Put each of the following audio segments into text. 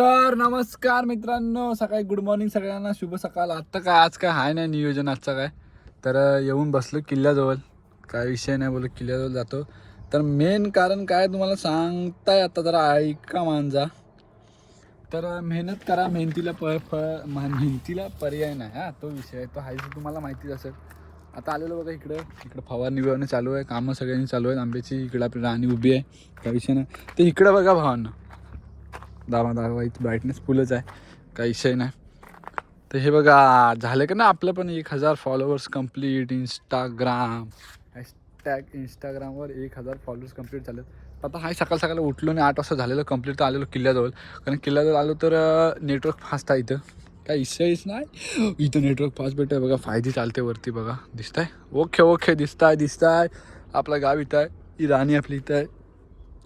तर नमस्कार मित्रांनो सकाळी गुड मॉर्निंग सगळ्यांना. शुभ सकाळ. आत्ता काय आज काय? हाय नाही नियोजन आजचं काय? तर येऊन बसलो किल्ल्याजवळ. काय विषय नाही बोललो किल्ल्याजवळ जातो. तर मेन कारण काय तुम्हाला सांगताय आता जरा ऐका मांजा. तर मेहनत करा मेहनतीला प फळ मेहनतीला पर्याय नाही. हा तो विषय आहे. तो आहे तुम्हाला माहितीच असेल. आता आलेलो बघा इकडं. इकडं फवारणी बिवारणी चालू आहे. कामं सगळ्यांनी चालू आहेत. आंब्याची इकडं आपली राणी उभी आहे. त्या विषय नाही. ते इकडं बघा भावांना. दावा दावा इथं ब्राईटनेस फुलच आहे. काही विषय नाही. तर हे बघा झालं का ना आपलं पण एक हजार फॉलोअर्स कंप्लीट इंस्टाग्राम हॅशटॅग इंस्टाग्रामवर एक हजार फॉलोअर्स कंप्लीट झालेत. आता हाय सकाळ सकाळ उठलो आणि आठ वाजता झालेलं कंप्लीट तर आलेलो किल्ल्याजवळ. कारण किल्ल्याजवळ आलो तर नेटवर्क फास्ट आहे इथं. काय विषयच नाही. इथं नेटवर्क फास्ट भेटतं बघा फाय जी चालते वरती बघा. दिसत आहे ओके ओके दिसताय दिसताय. आपलं गाव इथं आहे. ही राणी आपली इथं आहे.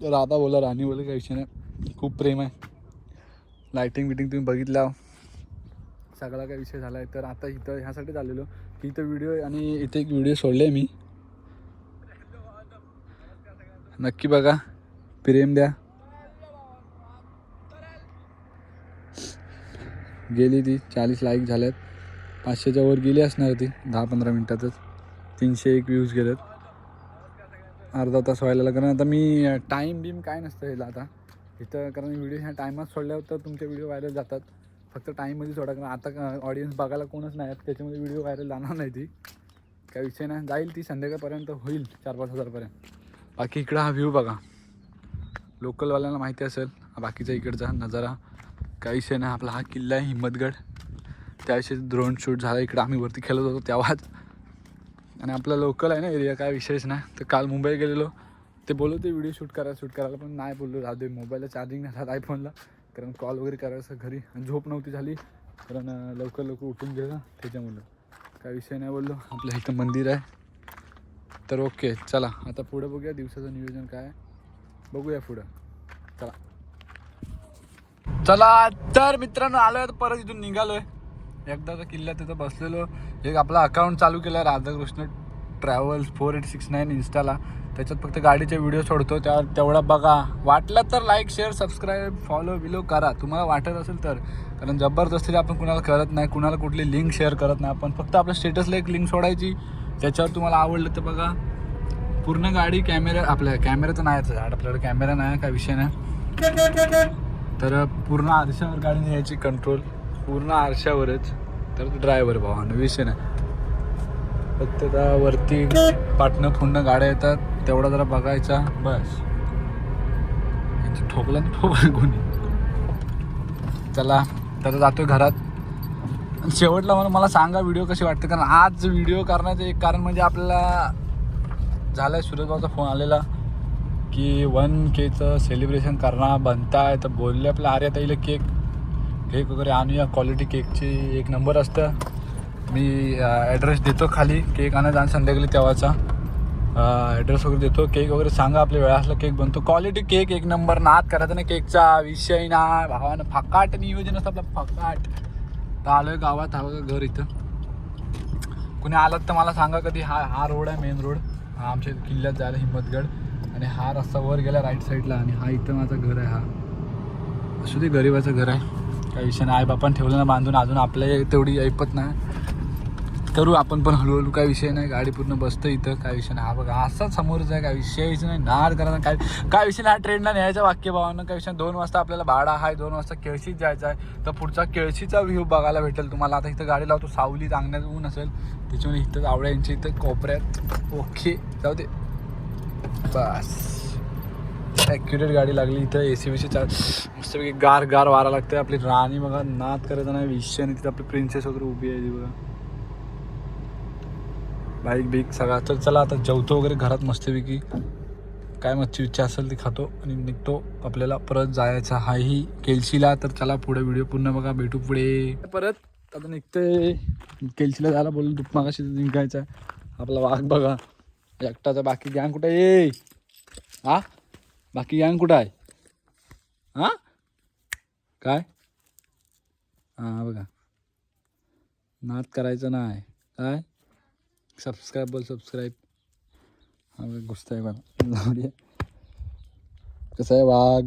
राधा बोला राणी बोला काही विषय नाही. खूप प्रेम आहे. लायटिंग बिटिंग तुम्ही बघितला सगळा काय विषय झाला आहे तर आता इथं ह्यासाठी आलेलो की इथं व्हिडिओ आणि इथे एक व्हिडिओ सोडले मी. नक्की बघा. प्रेम द्या. गेली ती. चाळीस लाईक झाल्यात. पाचशेच्या वर गेली असणार ती. दहा पंधरा मिनटातच. तीनशे एक व्ह्यूज गेलेत. अर्धा तास व्हायला लागणार आता मी टाईम बिम काय नसतं याला आता. इथं कारण व्हिडिओ ह्या टायमात सोडल्यावर तर तुमचे व्हिडिओ व्हायरल जातात. फक्त टाईममध्ये सोडा कारण आता ऑडियन्स बघायला कोणच नाही आहेत. त्याच्यामध्ये व्हिडिओ व्हायरल जाणार नाही ती. काय विषय नाही. जाईल ती संध्याकाळपर्यंत होईल चार पाच हजारपर्यंत. बाकी इकडं हा व्ह्यू बघा. लोकलवाल्यांना माहिती असेल. बाकीचा इकडचा नजारा. काही विषय नाही. आपला हा किल्ला आहे हिंमतगड. त्याविषयी ड्रोन शूट झाला. इकडं आम्ही वरती खेळत होतो तेव्हाच. आणि आपला लोकल आहे ना एरिया काय विषयच नाही. तर काल मुंबई गेलेलो. ते बोलत होते व्हिडिओ शूट करा शूट करायला. पण नाही बोललो. राहू दे मोबाईलला चार्जिंग नाही राहत आयफोनला कारण कॉल वगैरे करायचं घरी. आणि झोप नव्हती झाली. कारण लवकर लवकर उठून गेला त्याच्यामुळं. काय विषय नाही बोललो. आपल्या इथं मंदिर आहे. तर ओके चला. आता पुढं बघूया दिवसाचं नियोजन काय बघूया पुढं. चला. चला तर मित्रांनो आलोय परत इथून निघालोय. तर किल्ल्यात तिथं बसलेलो. एक आपला अकाउंट चालू केलं Radhakrishna travels four eight six nine इन्स्टाला. त्याच्यात फक्त गाडीचे व्हिडिओ सोडतो. त्या तेवढा बघा. वाटलं तर like share subscribe follow below करा. तुम्हाला वाटत असेल तर. कारण जबरदस्तीला आपण कुणाला करत नाही कुणाला कुठली लिंक शेअर करत नाही. आपण फक्त आपल्या स्टेटसला एक लिंक सोडायची. त्याच्यावर तुम्हाला आवडलं तर बघा. पूर्ण गाडी कॅमेरा आपल्या कॅमेरा तर नाहीच झाड आपल्याकडे कॅमेरा नाही काय विषय नाही. तर पूर्ण आरशावर गाडी न्यायची कंट्रोल पूर्ण आरशावरच. तर ड्रायव्हर भावानं विषय नाही. फक्त त्या वरती पाटणं फुंडणं गाड्या येतात. तेवढा जरा बघायचा. बस. ठोकला ना ठोकला कोणी. चला तर जातोय घरात. शेवटला म्हणून मला सांगा व्हिडिओ कशी वाटते? कारण आज व्हिडिओ करण्याचं एक कारण म्हणजे आपल्याला झाला आहे सुरजभाऊचा फोन आलेला की वन केचं सेलिब्रेशन करणार बनताय. तर बोलले आपल्या आर्या ताईला केक केक वगैरे आणूया. क्वालिटी केकची एक नंबर असतं. मी ॲड्रेस देतो खाली. केक आणायचा आणि संध्याकाळी तेव्हाचा. ॲड्रेस वगैरे देतो. केक वगैरे सांगा आपल्या वेळा असला केक बनतो. क्वालिटी केक एक नंबर नाद करायचा ना केकचा विषय ना भावानं फकाट नियोजन असतं आपला फकाट. तर आलोय गावात हा घर इथं. कुणी आलात तर मला सांगा कधी. हा हा रोड आहे मेन रोड हा आमच्या किल्ल्यात जायला हिंमतगड. आणि हा रस्ता वर गेला राईट साईडला आणि हा इथं माझं घर आहे हा. असू दे गरीबाचं घर आहे. काही विषय नाही. आईबापान ठेवलं ना बांधून. अजून आपल्या तेवढी ऐपत नाही. करू आपण पण हळूहळू काय विषय नाही गाडी पूर्ण बसतं इथं काय विषय नाही. हा बघा असाच समोरच आहे काय विषय विषय नाही. नार करायचा काय काय विषय नाही ट्रेनला न्यायचा वाक्य भावानं. काय विषय दोन वाजता आपल्याला भाडा आहे दोन वाजता केळशीत जायचं आहे. तर पुढचा केळशीचा व्ह्यू बघायला भेटेल तुम्हाला. आता इथं गाडी लावतो सावली चांगण्यात ऊन असेल. त्याच्यामुळे इथं आवड्यांच्या इथं कोपऱ्यात. ओके जाऊ दे. बस. ॲक्युरेट गाडी लागली. इथं ए सी बीसी चाल मस्तपैकी गार गार वारा लागते आपली राणी बघा नाद करायचा नाही विषय नाही. तिथं आपली प्रिन्सेस वगैरे उभी आहे ती बघा. बाईक बीक सगळा तर चला आता जेवतो वगैरे घरात मस्तपैकी. काय मच्छी इच्छा असेल ती खातो आणि निघतो आपल्याला. परत जायचा हाही केलशीला तर चला पुढे व्हिडिओ पूर्ण बघा भेटू पुढे. परत आता निघतोय केलशीला जायला बोललो दुपमागाशी निघायचा आपला वाघ बघा. एकटाचा बाकी गँग कुठं ये हा? बाकी गँग कुठं आहे? हा? काय? हां बघा. नाद करायचं नाही. काय? सबस्क्राईब बोल सब्सक्राइब हा बघ घुसताय बघा जाऊ दे. कसं आहे वाघ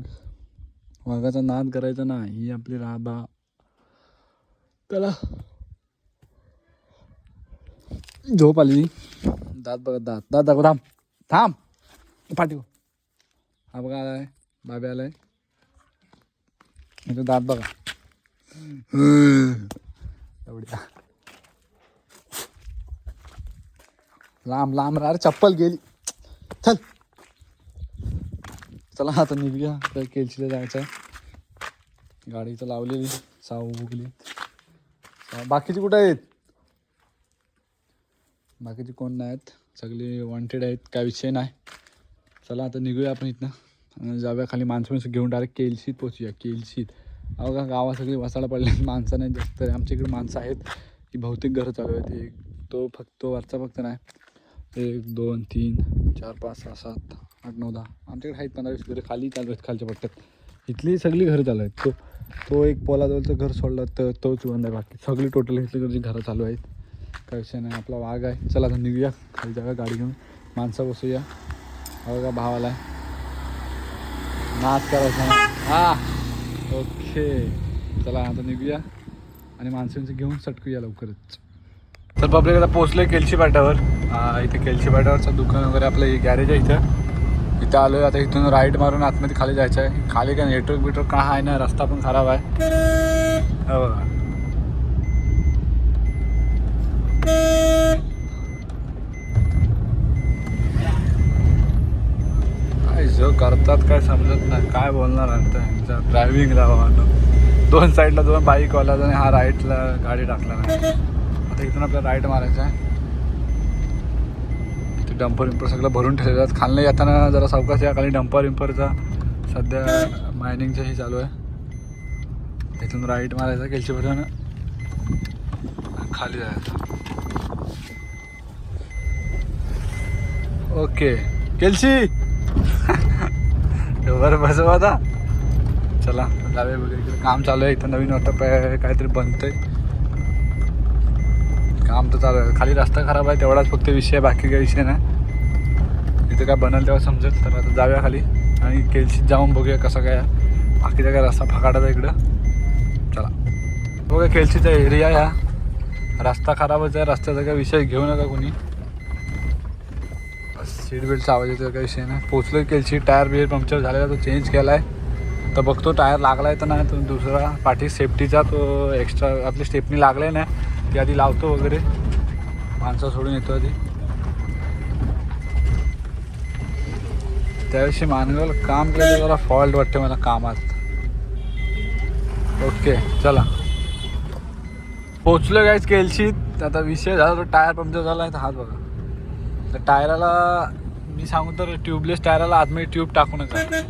वाघाचा नाद करायचा ना ही आपली राबा त्याला झोप आली दात बघा दात दात दाखव थांब थांब पाठीव हा बघा आलाय बाबे आलाय दात बघा एवढ्या लांब लांब अरे चप्पल गेली. चल. चला आता निघूया. तर केलशीला जायचं आहे गाडी तर लावलेली साऊ बुगली बाकीची कुठं आहेत? बाकीचे कोण नाहीत? सगळे वॉन्टेड आहेत. काय विषय नाही. चला आता निघूया आपण इथनं. जाऊया खाली. माणसं माणसं घेऊन डायरेक्ट केलशीत पोचूया केलशीत. अहो का गावात सगळी वसाळा पडले माणसं नाही जास्त. आमच्या इकडे माणसं आहेत. की बहुतेक घरं चालू आहेत. एक तो फक्त वरचा फक्त नाही. एक दोन तीन चार पाच सहा सात आठ नऊ दहा. आमच्याकडे आहेत पंधरा वीस घरं खाली चालू आहेत खालच्या पट्ट्यात. इथली सगळी घरं चालू आहेत. तो तो एक पोलाजवळचं घर सोडलं तर तोच बंद आहे बाकी. सगळी टोटल इथली घरं चालू आहेत काय विषय नाही. आपला वाघ आहे. चला आता निघूया. खाली जागा गाडी घेऊन. माणसं बसूया. हा बघा भावाला. नाच करायचा. हा. ओके. चला आता निघूया. आणि माणसांचं घेऊन सटकूया लवकरच. तर पब्लिक आता पोचलोय केलशी पाटावर इथे केलशी पाटावरचं दुकान वगैरे आपलं गॅरेज आहे इथं. इथं आलोय आता इथून राईट मारून आतमध्ये खाली जायचं आहे. खाली काय नेटवर्क बिटवर्क काय आहे ना रस्ता पण खराब आहे. हो बघा. काय जो करतात काय समजत नाही. काय बोलणार आता यांचा ड्रायव्हिंगला वाहनं दोन साईडला दोन बाईक वाला आणि हा राईटला गाडी टाकला नाही. आता इथून आपल्याला राईट मारायचा आहे. इथे डंपर विंपर सगळं भरून ठेवलेलं आहे खालनं येताना जरा सावकाश या खाली डंपर विंपरचा सध्या मायनिंगचं हे चालू आहे. इथून राईट मारायचा केलची भरून. खाली जायचं. ओके. केलशी बरं बसव आता. चला जावे वगैरे काम चालू आहे. इथं नवीन वाटप आहे काहीतरी बनतंय. काम तर चालू आहे. खाली रस्ता खराब आहे तेवढाच फक्त विषय आहे बाकी काही विषय नाही. इथं काय बनल तेव्हा समजेल तर आता जाऊया खाली आणि केलशीत जाऊन बघूया कसं काय बाकीचा काय रस्ता फकाटाचा इकडं. चला. बघूया केलशीचा एरिया या. रस्ता खराबच आहे रस्त्याचा काय विषय घेऊ नका कोणी. सीट बेल्टचा आवाज येतो काही विषय नाही. पोचलो केलशी टायर बियर पंक्चर झालेला तो चेंज केला आहे तर बघतो टायर लागला आहे तर नाही तो दुसरा पाठी सेफ्टीचा तो एक्स्ट्रा आपली स्टेपनी लागले नाही. ती आधी लावतो वगैरे. माणसं सोडून येतो आधी. त्याविषयी मानगावला काम केलं जरा फॉल्ट वाटते मला कामात. ओके चला. पोचलो काहीच केलशीत. आता विषय झाला तो टायर पंक्चर झाला आहे तर हात बघा. तर टायराला मी सांगू तर ट्यूबलेस टायराला आतमध्ये ट्यूब टाकू नका.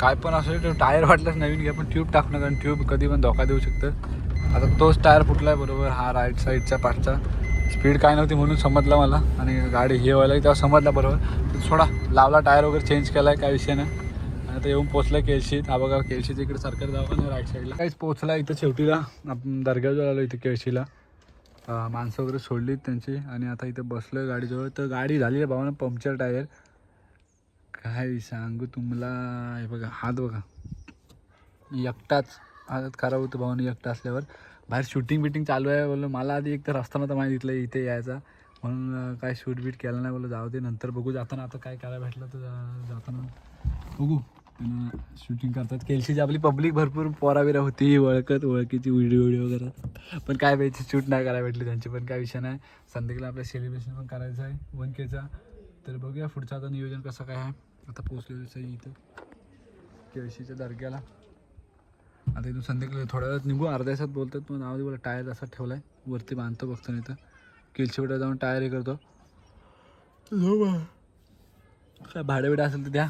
काय पण असेल टायर वाटलंच नवीन घ्या पण ट्यूब टाकू नका. ट्यूब कधी पण धोका देऊ शकतं. आता तोच टायर फुटला आहे बरोबर हा राईट साईडच्या पाठचा स्पीड काय नव्हती म्हणून समजला मला. आणि गाडी हे व्हायला तेव्हा समजला बरोबर. सोडा थोडा लावला टायर वगैरे चेंज केला आहे काय विषय नाही. आणि आता येऊन पोचला केळशीत हा बघा केळशीत इकडे जाऊ दवाखाना राईट साईडला काहीच पोचला इथं शेवटीला. आपण दर्ग्याजवळ आलो इथे केळशीला. माणसं वगैरे सोडलीत त्यांची. आणि आता इथे बसलो आहे गाडीजवळ. तर गाडी झाली आहे भावानं पंक्चर टायर. काय सांगू तुम्हाला? हे बघा हात बघा. एकटाच. हात खराब होतं भावानं एकटा असल्यावर. बाहेर शूटिंग बिटिंग चालू आहे बोललो मला आधी एक तर रस्ता नव्हता माहिती तिथलं इथे यायचा. म्हणून काय शूट बीट केलं नाही बोललो जाऊ दे नंतर बघू. जाताना आता काय करायला भेटलं तर जा- जाताना बघू. त्यांना शूटिंग करतात. केलशीची आपली पब्लिक भरपूर पोराबिरा होती ओळखत ओळखीची व्हिडिओ व्हिडिओ वगैरे पण काय पाहिजे शूट नाही करायला भेटली त्यांची पण काय विषय नाही. संध्याकाळी आपलं सेलिब्रेशन पण करायचं आहे वन केचा तर बघूया पुढचं आता नियोजन कसं काय आहे. आता पोचलेलं आहे इथं. केळशीच्या दर्ग्याला. आता इथून संध्याकाळी थोड्या वेळात निघू. अर्ध्या तासात बोलतात पण नाव बोला टायर असा ठेवला आहे वरती बांधतो बघतो नाही तर. केलशीकडे जाऊन टायर हे करतो. काय भाडं बिडं असेल तर द्या.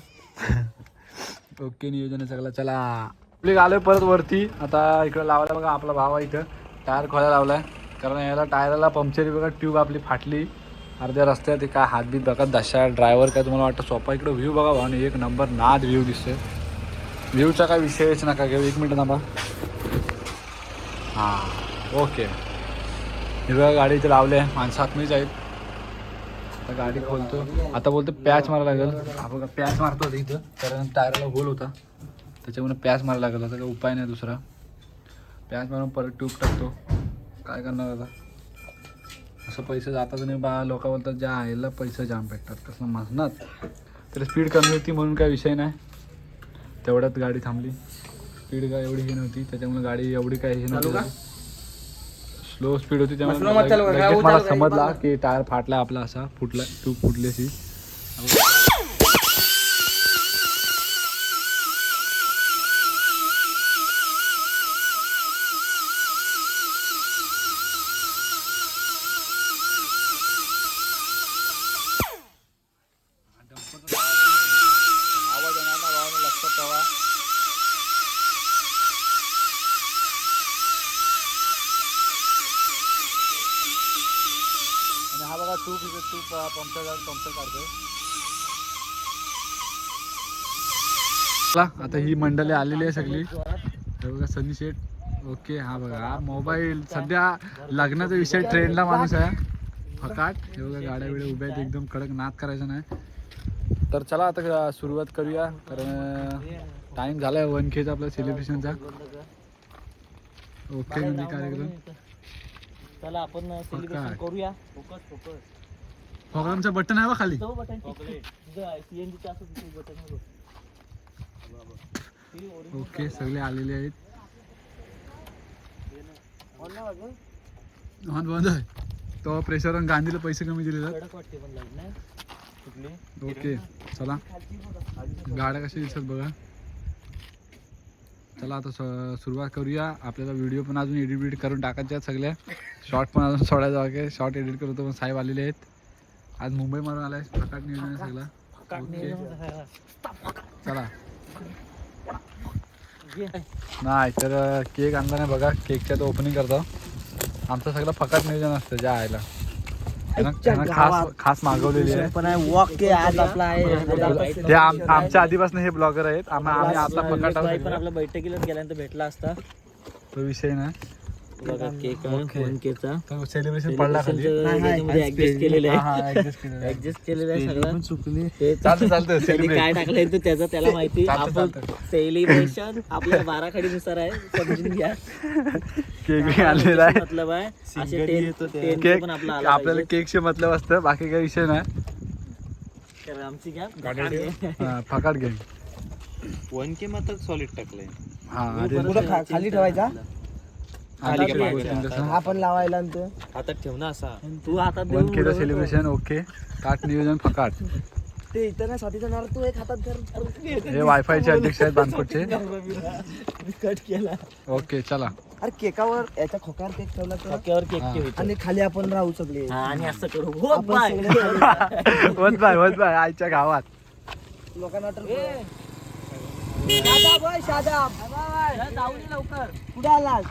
ओके नियोजन आहे सगळं. चला. आपले आलोय परत वरती. आता इकडं लावायला बघा आपला भाव आहे इथं. टायर खोला लावलाय. कारण याला टायराला पंक्चर बघा. ट्यूब आपली फाटली. अर्ध्या रस्त्यात ते काय हातबीत बघा. दशा ड्रायव्हर काय तुम्हाला वाटतं? सोपा इकडं व्ह्यू बघा. भावाने एक नंबर नाद व्ह्यू दिसतोय. व्ह्यूचा काय विषयच नका घेऊ एक मिनिट थांबा. हां ओके. हिरव्या गाडी इथे लावले माणसं आतमध्येच आहेत. आता गाडी खोलतो आता बोलतो पॅच मारा लागेल. आपण पॅच मारतो इथं. कारण टायरला होल होता. त्याच्यामुळे पॅच मारा लागला. आता काही उपाय नाही दुसरा. पॅच मारून परत ट्यूब टाकतो. काय करणार आता? असं पैसे जातात नाही बा लोक बोलतात ज्या आईला पैसे जाम भेटतात. तसं म्हणणार तर स्पीड कमी होती म्हणून काय विषय नाही. तेवढ्यात गाडी थांबली. स्पीड काय एवढी ही नव्हती त्याच्यामुळे गाडी एवढी काय हे नव्हती. स्लो स्पीड होती त्यामुळे मला समजला. की टायर फाटला आपला असा फुटला ट्यूब फुटली बघा तूप पंक्चर काढतोय. चला आता ही मंडळी आलेली आहे सगळी. हे बघा सनी शेठ. ओके हा बघा हा मोबाईल. सध्या लग्नाचा विषय ट्रेंडला माणूस आहे. फकाट. हे बघा गाड्या बिड्या उभ्या आहेत एकदम कडक नाद करायचा नाही. तर चला आता सुरुवात करूया. कारण टाइम झालाय वन केचा आपला सेलिब्रेशनचा ओके म्हणजे कार्यक्रम चला आपण सेलिब्रेशन? करूया. Focus focus. प्रोग्रामचा बटन आहे बा खाली. तो बटन सीएनजी चा असं तिथे बटन ओके सगळे आलेले आहेत. ऑन बंद आहे. तो प्रेशर गांधीला पैसे कमी दिले जात कडक वाटते पण लाइट नाही. कुठली? ओके चला. गाड्या कशा दिसत बघा. चला आता स- सुरुवात करूया. आपल्याला व्हिडिओ पण अजून एडिट बिडिट करून टाकायचे आहेत सगळ्या शॉर्ट पण अजून सोडायचं वगैरे शॉर्ट एडिट करतो पण साहेब आलेले आहेत. आज मुंबई मारून आलाय फकाट नियोजन आहे सगळं. ओके. चला. नाही तर केक आणला नाही बघा केकच्या तो ओपनिंग करतो. आमचं सगळं फकाट नियोजन असतं ज्या आयला त्यांना त्यांना खास खास मागवलेली आहे. पण आहे वॉक के आज आपला आहे. ते आम- आमच्या आधीपासून हे ब्लॉगर आहेत. आम्ही आम्ही आता फकाट बैठकीलाच गेल्यानंतर भेटला असता. तो विषय ना बघा केक फोन केकचा तो सेलिब्रेशन पडला खाली. ऍडजस्ट केलेलं हा, आहे हा, केलेलं आहे. ऍडजस्ट केलेलं आहे सगळं. चुकली. ते चालतं चालतं त्यांनी सेलिब्रेट काय टाकलंय ते त्याचं त्याला माहिती. आपण. सेलिब्रेशन आपल्या बाराखडीनुसार आहे. समजून घ्या. केक बी आणलेला आहे. मतलब आहे. असे केक पण आपला आला आपल्याला. केकचे मतलब असतं बाकी काही विषय नाही. तर आमची घ्या. फकाट घेईन वन के मात्र सॉलिड टाकलंय. हा खाली ठेवायचा. आपण लावायला हातात ठेव ना असा. तू हातात वन केलं सेलिब्रेशन ओके ताट नियोजन फकाट. ते इथं ना साथी जाणार तू एक हातात धर. हे वायफायचे अध्यक्ष आहेत बानकोटचे. कट केला. ओके चला. अरे केकावर याच्या खोक्यावर केक ठेवला तर? डोक्यावर केक हा. ठेवायचा आणि खाली आपण राहू सगळे. हा, आणि असं करू. हो आपण बाय सगळे वत बाय वत बाय आईच्या गावात. लोकांना वाटलं ए, शादाब होय, शादाब. जा, जाऊन ये लवकर कुठे आलास?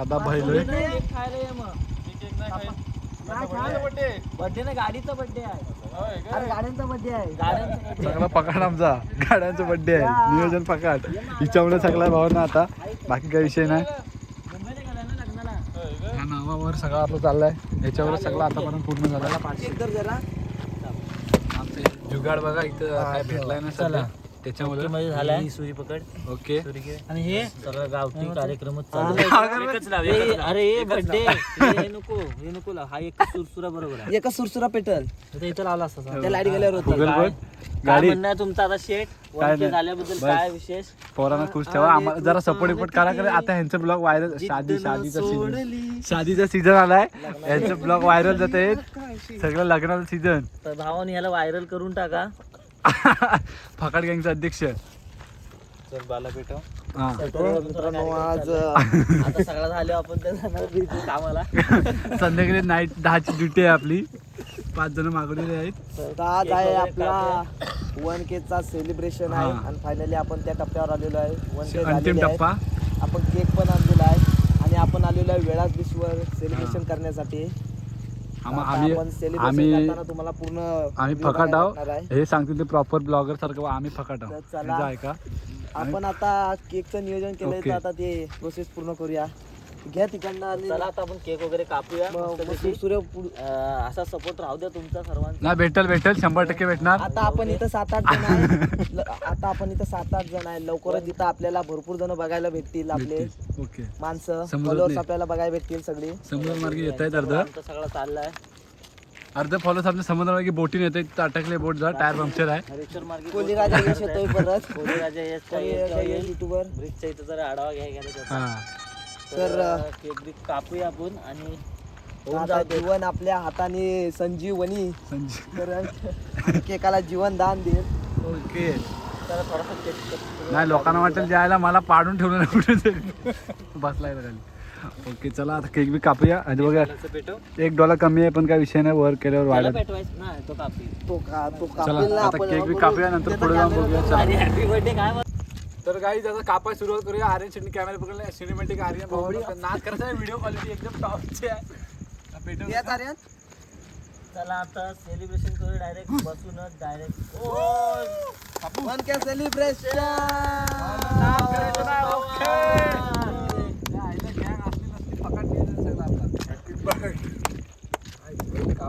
साधा बैल बर्थडे ना गाडीचा बर्थडे आहे. अरे गाड्यांचा मध्ये आहे. सगळा पकाड आमचा. गाड्यांचा बड्डे आहे. नियोजन पकाड. हिच्यामुळे सगळा भावना आता. बाकी काही विषय नाही. ह्या नावावर सगळं आपलं चाललंय. याच्यावर सगळं आतापर्यंत पूर्ण झालं. आमचं जुगाड बघा इथं काय भेटलाय ना चला त्याच्यामुळे मध्ये झालाय. सुरी पकड. ओके. आणि हे? सगळं गावठी कार्यक्रमच चालू अरे हे बर्थडे हे नको हे नको. हा एक सुरसुरा बरोबर आहे. एका सुरसुरा पेटल. इथं लावला असता त्या लाइट गेल्यावर होतं. काय- म्हणणं तुमचं आता शेट. झाल्याबद्दल. काय विशेष? पोरांना खुश ठेवा. आम्हाला जरा सपोर्ट विपोर्ट करा कारण आता ह्यांचं ब्लॉग व्हायरल शादी शादीचा सीझन शादीचा सीझन आलाय. यांचं ब्लॉग व्हायरल जात. आहेत सगळं लग्नाचं सीझन तर भावाने ह्याला व्हायरल करून टाका. फकाड गँगचा अध्यक्ष. चल बाला पेटव हा. तर मित्रांनो आज आता सगळा झाले आपण जाणार कामाला. संध्याकाळी नाईट दहाची ड्युटी आहे आपली. पाच जण मागवलेले आहेत. तर आज आहे आपला वन के चा सेलिब्रेशन आहे. हा. आणि फायनली आपण त्या टप्प्यावर आलेलो आहे. वन के अंतिम झालेले आहे. टप्पा. आपण केक पण आणलेला आहे. आणि आपण आलेलो आहे वेळाच बीचवर सेलिब्रेशन करण्यासाठी. आम्हा- आता आम्ही आपण सेलिब्रेशन आम्ही करताना तुम्हाला पूर्ण आम्ही video फकाट बघायला आहो भेटणार आहे. हे सांगतील ते प्रॉपर ब्लॉगर सारखं आम्ही फकाट आहो तर चला. यांचं ऐका आपण आता केकचं नियोजन केलंय. तर आता ते प्रोसेस पूर्ण करूया घ्या तिकडनं आणि चला आता आपण केक वगैरे कापूया मग- मग मस्तपैकी. सूर्य पुढ- अं, असा सपोर्ट राहू द्या तुमचा सर्वांचा. भेटेल भेटेल. शंभर टक्के भेटणार. आता आपण इथं सात आठ जण आहे ल- आता आपण इथं सात आठ जण आहे लवकरच इथं आपल्याला भरपूर जण बघायला भेटतील आपले. ओके. माणसं समजत फॉलोअर्स नाही. आपल्याला बघायला भेटतील सगळी. समुद्र मार्गे येत आहेत अर्ध. आमचा सगळा चाललाय. अर्ध फॉलोअर्स आपल्या समुद्र मार्गे बोटीन येत आहेत अटकले बोट जा टायर पंक्चर आहे. हरेश्वर मार्गे कोली राजा यश येतोय परत. कोली राजा येस कोली राजा यश युट्यूबर ब्रिजच्या इथं जरा आढावा घ्या गेला त्याचा. हा. तर, केक बिक कापूया आपण आणि होऊन आता जाऊ दे. जीवन आपल्या हाताने संजीवनी संजय तर केकाला जीवन दान देईल. ओके. थोडासा केक नाही लोकांना वाटेल द्यायला मला पाडून ठेवलं कुठे बसलाय खाली. ओके चला आता केक बी कापूया. आणि बघा पेटव. एक डॉलर कमी आहे पण काय विषय नाही वर केल्यावर त्याला वाढत पेटवायचं ना तो कापी. तो का तो कापेल चला ना आता आपण. केक बी. कापूया नंतर पुढे जाऊन बघूया. बघू. चला. आणि हॅपी बर्थडे काय? तर काही त्याचा कापाय सुरुवात करूया. आर्यन शेट्टी कॅमेरा पकडला. सिनेमॅटिक आर्यन भाऊ नाच करायचा आहे. व्हिडिओ क्वालिटी एकदम टॉपची आहे. पेटवून या ताऱ्यात? चला आता सेलिब्रेशन करू डायरेक्ट बसूनच डायरेक्ट ओ. नाच करायचं नाही, ओके. त्या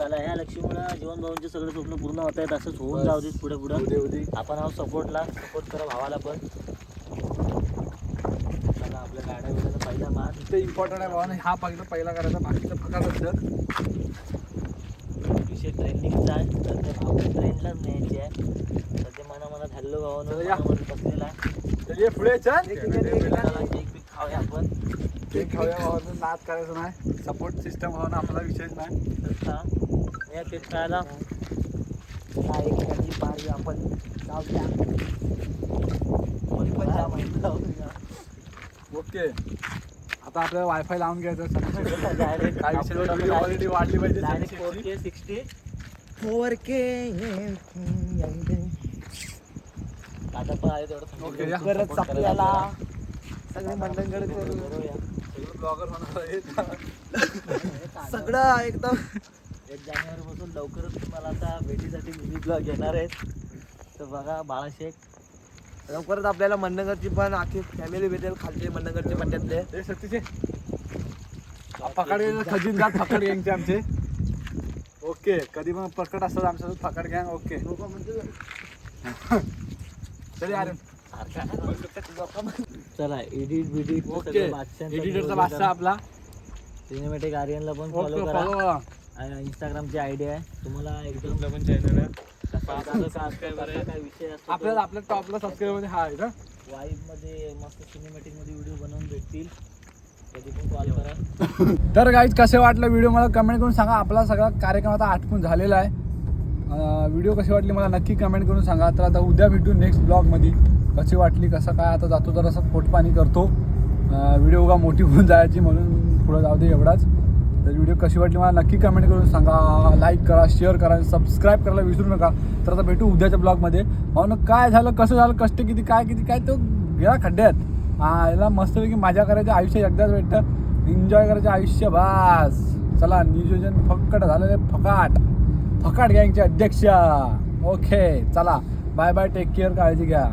कापा. चला ह्या लक्ष्मीमुळे जीवन भाऊंचे सगळे स्वप्न पूर्ण होत आहेत. असंच होऊन जाऊ दे पुढे पुढे. आपण आहोत सपोर्टला. सपोर्ट करा भावाला पण. चला आपल्या गाड्या बिड्याचा पहिला मान इथे इम्पॉर्टंट आहे भावाने. हा पहिला पहिला करायचा. बाकीचं फकाट असतं विषय ट्रेंडिंगचा आहे. सध्या भाऊ ट्रेंडलाच न्यायची आहे. सध्या मना मनात हॅल्लो भावानं बसलेला आहे. तर ये पुढे चल. केक बिक खाऊया आपण. केक खाऊया भावानं नाच करायचं नाही. सपोर्ट सिस्टम भावानं आपला विषयच नाही. या हा आपण. कोणी पण. ओके. आता आपल्याला वायफाय लावून घ्यायचं काय विषय quality वाढली पाहिजे सगळी 4K 60 4K. आता पण आहे तेवढं. ओके. परत आपल्याला. सगळे मंडळकडे करूया. सगळं ब्लॉगर होणार आहे. सगळं एकदम. एक जानेवारी पासून लवकरच तुम्हाला आता भेटीसाठी मिनी ब्लॉग येणार आहेत तर बघा बाळाशेख लवकरच आपल्याला मंडणगडची पण आखी फॅमिली भेटेल खालचे मंडणगडचे पंचायतले ए, सतीशे. पकड खजिनदार पकड गँगचे आमचे. ओके कधी पण पकड असतात आमच्यासोबत पकड गँग ओके. चल यार. चला एडिट बिडिट ओके एडिटरचा बादशाह आपला. सिनेमॅटिक आर्यनला पण फॉलो करा. फॉलो इंस्टाग्रामची आयडी आहे. तुम्हाला एकदम पण चॅनल आहे. कसा- कसा- कसा- कसा काय विषय असतो आपल्याला आपल्या टॉपला सबस्क्राईबमध्ये हा आहे का वाईबमध्ये मस्त सिनेमॅटिकमध्ये व्हिडिओ बनवून भेटतील. तर गाईज कसे वाटलं व्हिडिओ मला कमेंट करून सांगा. आपला सगळा कार्यक्रम आता आटपून झालेला आहे. व्हिडिओ कशी वाटली? मला नक्की कमेंट करून सांगा. तर आता उद्या भेटू नेक्स्ट ब्लॉगमध्ये कशी वाटली कसं काय आता जातो तर असं पोटपाणी करतो. व्हिडिओ का मोठी होऊन जायची म्हणून पुढं जाऊ दे एवढाच. तर व्हिडिओ कशी वाटली मला नक्की कमेंट करून सांगा. लाईक करा शेअर करा सबस्क्राईब करायला विसरू नका. तर आता भेटू उद्याच्या ब्लॉगमध्ये हो ना काय झालं कसं झालं कष्ट किती काय किती काय तो गेला खड्ड्यात. हा याला मस्तपैकी मजा करायचं आयुष्य एकदाच भेटतं. एन्जॉय करायचं आयुष्य बास. चला नियोजन फक्कट झालेले फकाट. फकाट गँगचे अध्यक्ष. ओके चला. बाय बाय टेक केअर काळजी घ्या.